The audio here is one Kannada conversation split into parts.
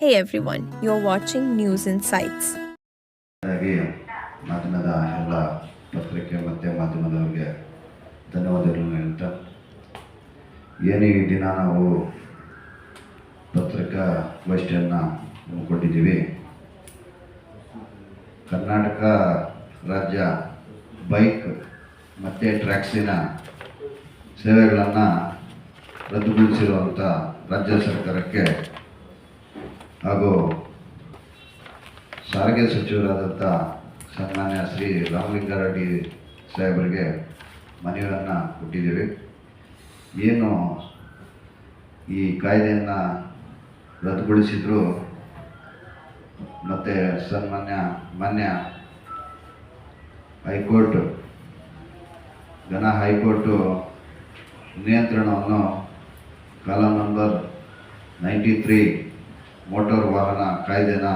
Hey everyone, you're watching News Insights. ಹಾಗಾಗಿ ಮಾಧ್ಯಮದ ಎಲ್ಲ ಪತ್ರಿಕೆ ಮತ್ತು ಮಾಧ್ಯಮದವರಿಗೆ ಧನ್ಯವಾದಗಳನ್ನು ಹೇಳ್ತಾ ಏನು ಈ ದಿನ ನಾವು ಪತ್ರಿಕಾ ಗೋಷ್ಠಿಯನ್ನು ಕೊಟ್ಟಿದ್ದೀವಿ ಕರ್ನಾಟಕ ರಾಜ್ಯ ಬೈಕ್ ಮತ್ತು ಟ್ರ್ಯಾಕ್ಸಿನ ಸೇವೆಗಳನ್ನು ರದ್ದುಗೊಳಿಸಿರುವಂಥ ರಾಜ್ಯ ಸರ್ಕಾರಕ್ಕೆ ಹಾಗೂ ಸಾರಿಗೆ ಸಚಿವರಾದಂಥ ಸನ್ಮಾನ್ಯ ಶ್ರೀ ರಾಮಲಿಂಗಾರೆಡ್ಡಿ ಸಾಹೇಬರಿಗೆ ಮನವಿಯನ್ನು ಕೊಟ್ಟಿದ್ದೀವಿ. ಏನು ಈ ಕಾಯ್ದೆಯನ್ನು ರದ್ದುಗೊಳಿಸಿದ್ರು ಮತ್ತು ಸನ್ಮಾನ್ಯ, ಮಾನ್ಯ ಹೈಕೋರ್ಟ್, ಘನ ಹೈಕೋರ್ಟು ನಿಯಂತ್ರಣವನ್ನು column number ninety three motor ವಾಹನ ಕಾಯ್ದೆನ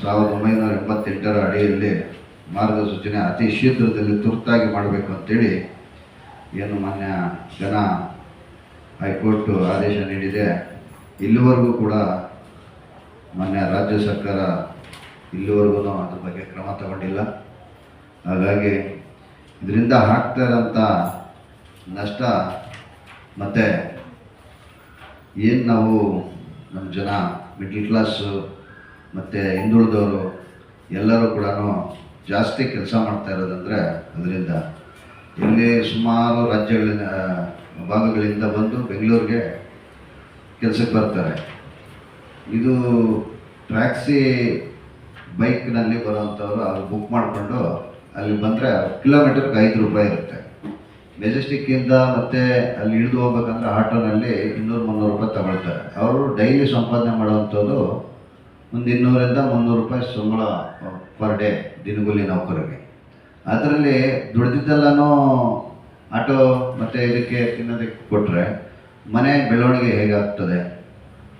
ಸಾವಿರದ ಒಂಬೈನೂರ ಎಪ್ಪತ್ತೆಂಟರ ಅಡಿಯಲ್ಲಿ ಮಾರ್ಗಸೂಚನೆ ಅತಿ ಶೀಘ್ರದಲ್ಲಿ ತುರ್ತಾಗಿ ಮಾಡಬೇಕು ಅಂತೇಳಿ ಏನು ಮಾನ್ಯ ಜನ ಹೈಕೋರ್ಟ್ ಆದೇಶ ನೀಡಿದೆ. ಇಲ್ಲಿವರೆಗೂ ಕೂಡ ಮಾನ್ಯ ರಾಜ್ಯ ಸರ್ಕಾರ ಇಲ್ಲಿವರೆಗೂ ಅದ್ರ ಬಗ್ಗೆ ಕ್ರಮ ತಗೊಂಡಿಲ್ಲ. ಹಾಗಾಗಿ ಇದರಿಂದ ಆಗ್ತಾ ಇರೋಂಥ ನಷ್ಟ ಮತ್ತು ಏನು ನಾವು ನಮ್ಮ ಜನ ಮಿಡ್ಲ್ ಕ್ಲಾಸು ಮತ್ತು ಹಿಂದುಳಿದವರು ಎಲ್ಲರೂ ಕೂಡ ಜಾಸ್ತಿ ಕೆಲಸ ಮಾಡ್ತಾ ಇರೋದಂದರೆ ಅದರಿಂದ. ಇಲ್ಲಿ ಸುಮಾರು ರಾಜ್ಯಗಳಿಂದ ಭಾಗಗಳಿಂದ ಬಂದು ಬೆಂಗಳೂರಿಗೆ ಕೆಲಸಕ್ಕೆ ಬರ್ತಾರೆ. ಇದು ಟ್ಯಾಕ್ಸಿ ಬೈಕ್ನಲ್ಲಿ ಬರೋವಂಥವ್ರು ಅವ್ರು ಬುಕ್ ಮಾಡಿಕೊಂಡು ಅಲ್ಲಿ ಬಂದರೆ ಕಿಲೋಮೀಟರ್ಗೆ ಐದು ರೂಪಾಯಿ ಇರುತ್ತೆ. ಮೆಜೆಸ್ಟಿಕ್ಕಿಂದ ಮತ್ತೆ ಅಲ್ಲಿ ಇಳಿದು ಹೋಗ್ಬೇಕಂದ್ರೆ ಆಟೋನಲ್ಲಿ ಇನ್ನೂರು ಮುನ್ನೂರು ರೂಪಾಯಿ ತಗೊಳ್ತಾರೆ. ಅವರು ಡೈಲಿ ಸಂಪಾದನೆ ಮಾಡುವಂಥದ್ದು ಒಂದು ಇನ್ನೂರಿಂದ ಮುನ್ನೂರು ರೂಪಾಯಿ ಸಂಬಳ ಪರ್ ಡೇ ದಿನಗೂಲಿ ನೌಕರರಿಗೆ. ಅದರಲ್ಲಿ ದುಡ್ದಿದ್ದೆಲ್ಲನೂ ಆಟೋ ಮತ್ತು ಇದಕ್ಕೆ ತಿನ್ನೋದಕ್ಕೆ ಕೊಟ್ಟರೆ ಮನೆ ಬೆಳವಣಿಗೆ ಹೇಗಾಗ್ತದೆ?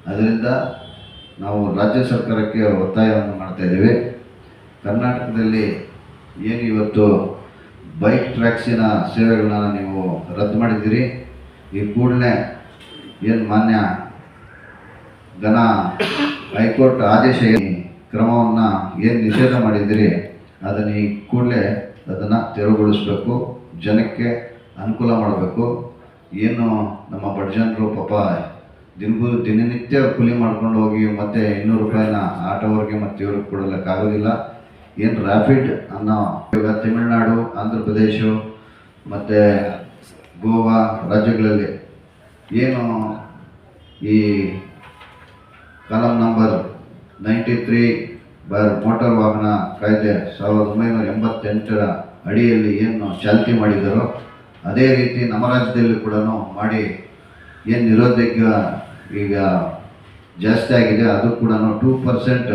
ಅದರಿಂದ ನಾವು ರಾಜ್ಯ ಸರ್ಕಾರಕ್ಕೆ ಒತ್ತಾಯವನ್ನು ಮಾಡ್ತಾ ಇದ್ದೀವಿ. ಕರ್ನಾಟಕದಲ್ಲಿ ಏನು ಇವತ್ತು ಬೈಕ್ ಟ್ರ್ಯಾಕ್ಸಿನ ಸೇವೆಗಳನ್ನು ನೀವು ರದ್ದು ಮಾಡಿದ್ದೀರಿ. ಈ ಕೂಡಲೇ ಏನು ಮಾನ್ಯ ಘನ ಹೈಕೋರ್ಟ್ ಆದೇಶ ಕ್ರಮವನ್ನು ಏನು ನಿಷೇಧ ಮಾಡಿದ್ದೀರಿ, ಅದನ್ನು ಈ ಕೂಡಲೇ ಅದನ್ನು ತೆರವುಗೊಳಿಸಬೇಕು, ಜನಕ್ಕೆ ಅನುಕೂಲ ಮಾಡಬೇಕು. ಏನು ನಮ್ಮ ಬಡ ಜನರು ಪಾಪ ದಿನಗೂ ದಿನನಿತ್ಯ ಕೂಲಿ ಮಾಡ್ಕೊಂಡು ಹೋಗಿ ಮತ್ತೆ ಇನ್ನೂರು ರೂಪಾಯಿನ ಆಟೋವರೆಗೆ ಮತ್ತು ಇವ್ರಿಗೆ ಕೊಡಲಿಕ್ಕಾಗೋದಿಲ್ಲ ಏನು ರ್ಯಾಪಿಡ್ ಅನ್ನೋ ಇವಾಗ ತಮಿಳುನಾಡು, ಆಂಧ್ರ ಪ್ರದೇಶ, ಮತ್ತು ಗೋವಾ ರಾಜ್ಯಗಳಲ್ಲಿ ಏನು ಈ ಕಾಲಮ್ ನಂಬರ್ ನೈಂಟಿ ತ್ರೀ ಬರ್ ಮೋಟಾರ್ ವಾಹನ ಕಾಯ್ದೆ ಸಾವಿರದ ಒಂಬೈನೂರ ಎಂಬತ್ತೆಂಟರ ಅಡಿಯಲ್ಲಿ ಏನು ಚಾಲ್ತಿ ಮಾಡಿದರೋ, ಅದೇ ರೀತಿ ನಮ್ಮ ರಾಜ್ಯದಲ್ಲಿ ಕೂಡ ಮಾಡಿ ಏನು ನಿರೋಧಕ ಈಗ ಜಾಸ್ತಿ ಆಗಿದೆ, ಅದು ಕೂಡ ಟೂ ಪರ್ಸೆಂಟ್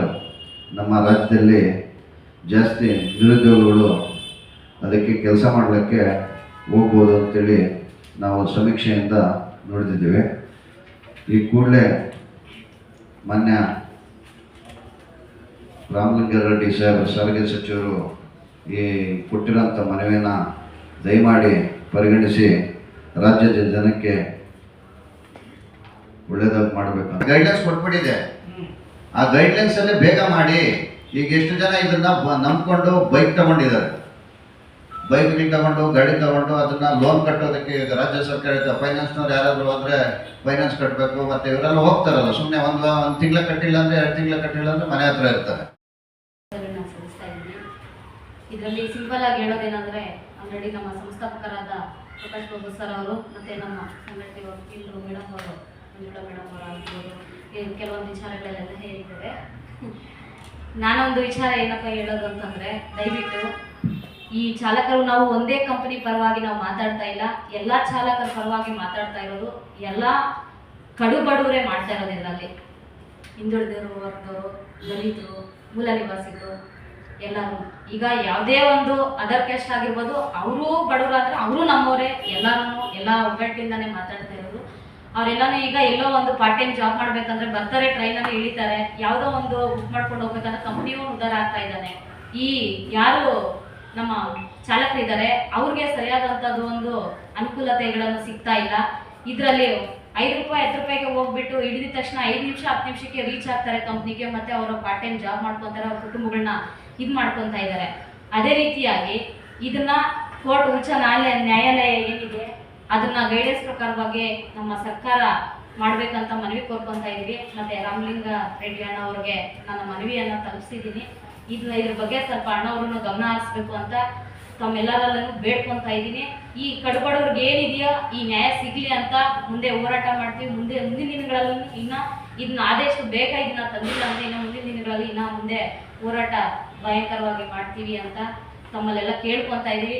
ನಮ್ಮ ರಾಜ್ಯದಲ್ಲಿ ಜಾಸ್ತಿ ನಿರುದ್ಯೋಗಗಳು ಅದಕ್ಕೆ ಕೆಲಸ ಮಾಡಲಿಕ್ಕೆ ಹೋಗ್ಬೋದು ಅಂತೇಳಿ ನಾವು ಸಮೀಕ್ಷೆಯಿಂದ ನೋಡಿದ್ದೀವಿ ಈ ಕೂಡಲೇ ಮಾನ್ಯ ರಾಮಲಿಂಗಾರೆಡ್ಡಿ ಸಾಹೇಬ್, ಸಾರಿಗೆ ಸಚಿವರು ಈ ಕೊಟ್ಟಿರೋಂಥ ಮನವಿಯನ್ನು ದಯಮಾಡಿ ಪರಿಗಣಿಸಿ ರಾಜ್ಯದ ಜನಕ್ಕೆ ಒಳ್ಳೇದಾಗಿ ಮಾಡಬೇಕು ಗೈಡ್ಲೈನ್ಸ್ ಕೊಟ್ಬಿಟ್ಟಿದೆ. ಆ ಗೈಡ್ಲೈನ್ಸ್ ಅಲ್ಲೇ ಬೇಗ ಮಾಡಿ. ಈಗ ಎಷ್ಟು ಜನ ಇದನ್ನ ನಂಬ್ಕೊಂಡು ಬೈಕ್ ತಗೊಂಡಿದ್ದಾರೆ. ಬೈಕ್ ತಗೊಂಡು, ಗಾಡಿ ತಗೊಂಡು, ಅದನ್ನ ಲೋನ್ ಕಟ್ಟೋದಕ್ಕೆ ಈಗ ರಾಜ್ಯ ಸರ್ಕಾರ ಫೈನಾನ್ಸ್ನವ್ರು ಯಾರಾದರೂ ಹೋದ್ರೆ ಫೈನಾನ್ಸ್ ಕಟ್ಟಬೇಕು ಮತ್ತೆ ಇವರೆಲ್ಲ ಹೋಗ್ತಾರಲ್ಲ ಸುಮ್ಮನೆ ಒಂದು ಒಂದು ತಿಂಗಳ ಕಟ್ಟಿಲ್ಲ ಅಂದ್ರೆ ಎರಡು ತಿಂಗಳ ಕಟ್ಟಿಲ್ಲ ಅಂದ್ರೆ ಮನೆ ಹತ್ರ ಇರ್ತಾರೆ. ಇದರಲ್ಲಿ ಸಿಂಪಲ್ ಆಗಿ ಹೇಳೋದೇನಂದ್ರೆ ಆಲ್ರೆಡಿ ನಮ್ಮ ಸಂಸ್ಥಾಪಕರಾದ ಪ್ರಕಾಶ್ ಬಾಬು ಸರ್ ಅವರು ಮತ್ತು ನಮ್ಮ ಸಂಘಟನೆ ವಕೀಲರು, ಮೇಡಮ್ ಅವರು, ಮಂಜುಳಾ ಮೇಡಮ್ ಅವರು ಆಗ್ಬೋದು ಕೆಲವೊಂದು ವಿಚಾರಗಳೆಲ್ಲ ಹೇಳಿದ್ದಾರೆ. ನಾನೊಂದು ವಿಚಾರ ಏನಪ್ಪ ಹೇಳೋದು ಅಂತಂದ್ರೆ ದಯವಿಟ್ಟು ಈ ಚಾಲಕರು ನಾವು ಒಂದೇ ಕಂಪನಿ ಪರವಾಗಿ ನಾವು ಮಾತಾಡ್ತಾ ಇಲ್ಲ. ಎಲ್ಲ ಚಾಲಕರ ಪರವಾಗಿ ಮಾತಾಡ್ತಾ ಇರೋದು, ಎಲ್ಲ ಕಡು ಬಡವರೇ ಮಾಡ್ತಾ ಇರೋದು ಇದರಲ್ಲಿ. ಹಿಂದುಳಿದವರು, ವರ್ಗದವರು, ದಲಿತರು, ಮೂಲ ನಿವಾಸಿಗಳು, ಎಲ್ಲರೂ. ಈಗ ಯಾವುದೇ ಒಂದು ಅದರ್ ಕ್ಯಾಸ್ಟ್ ಆಗಿರ್ಬೋದು, ಅವರು ಬಡವರಾದ್ರೆ ಅವರು ನಮ್ಮವರೇ. ಎಲ್ಲರೂ ಎಲ್ಲ ಒಗ್ಗಟ್ಟಿಂದಾನೇ ಮಾತಾಡ್ತಾ ಇರೋದು ಅವರೆಲ್ಲನೂ ಈಗ ಎಲ್ಲೋ ಒಂದು ಪಾರ್ಟ್ ಟೈಮ್ ಜಾಬ್ ಮಾಡ್ಬೇಕಂದ್ರೆ ಬರ್ತಾರೆ ಟ್ರೈನಲ್ಲಿ ಇಳಿತಾರೆ, ಯಾವುದೋ ಒಂದು ಬುಕ್ ಮಾಡ್ಕೊಂಡು ಹೋಗ್ಬೇಕಂದ್ರೆ ಕಂಪ್ನಿಯೂ ಉದ್ದಾರ ಆಗ್ತಾ ಇದ್ದಾನೆ. ಈ ಯಾರು ನಮ್ಮ ಚಾಲಕರಿದ್ದಾರೆ, ಅವ್ರಿಗೆ ಸರಿಯಾದಂಥದ್ದು ಒಂದು ಅನುಕೂಲತೆಗಳನ್ನು ಸಿಗ್ತಾ ಇಲ್ಲ. ಇದರಲ್ಲಿ ಐದು ರೂಪಾಯಿ, ಹತ್ತು ರೂಪಾಯಿಗೆ ಹೋಗ್ಬಿಟ್ಟು ಹಿಡಿದ ತಕ್ಷಣ ಐದು ನಿಮಿಷ, ಹತ್ತು ನಿಮಿಷಕ್ಕೆ ರೀಚ್ ಆಗ್ತಾರೆ ಕಂಪ್ನಿಗೆ ಮತ್ತೆ ಅವರು ಪಾರ್ಟ್ ಟೈಮ್ ಜಾಬ್ ಮಾಡ್ಕೊತಾರೆ, ಅವ್ರ ಕುಟುಂಬಗಳನ್ನ ಇದು ಮಾಡ್ಕೊತಾ ಇದ್ದಾರೆ. ಅದೇ ರೀತಿಯಾಗಿ ಇದನ್ನ ಕೋರ್ಟ್ ಉಚ್ಚ ನ್ಯಾಯಾಲಯ ಏನಿದೆ ಅದನ್ನ ಗೈಡೆನ್ಸ್ ಪ್ರಕಾರವಾಗಿ ನಮ್ಮ ಸರ್ಕಾರ ಮಾಡ್ಬೇಕಂತ ಮನವಿ ಕೋರ್ಕೊಂತ ಇದೀವಿ. ಮತ್ತೆ ರಾಮಲಿಂಗ ರೆಡ್ಡಿ ಅಣ್ಣ ಅವ್ರಿಗೆ ನನ್ನ ಮನವಿಯನ್ನ ತಲುಪಿಸಿದ್ದೀನಿ. ಇದನ್ನ ಇದ್ರ ಬಗ್ಗೆ ಸ್ವಲ್ಪ ಅಣ್ಣವ್ರನ್ನು ಗಮನ ಹರಿಸ್ಬೇಕು ಅಂತ ತಮ್ಮೆಲ್ಲರಲ್ಲೂ ಬೇಡ್ಕೊಂತ ಇದ್ದೀನಿ ಈ ಕಡುಬಡವ್ರಿಗೆ ಏನಿದೆಯೋ, ಈ ನ್ಯಾಯ ಸಿಗ್ಲಿ ಅಂತ ಮುಂದೆ ಹೋರಾಟ ಮಾಡ್ತೀವಿ. ಮುಂದೆ ಮುಂದಿನ ದಿನಗಳಲ್ಲಿ ಇನ್ನ ಇದನ್ನ ಆದಷ್ಟು ಬೇಗ ಇದನ್ನ ತಂದಿಲ್ಲ ಅಂದ್ರೆ ಇನ್ನ ಮುಂದಿನ ದಿನಗಳಲ್ಲಿ ಇನ್ನ ಮುಂದೆ ಹೋರಾಟ ಭಯಂಕರವಾಗಿ ಮಾಡ್ತೀವಿ ಅಂತ ತಮ್ಮಲ್ಲೆಲ್ಲ ಕೇಳ್ಕೊಂತ ಇದೀವಿ.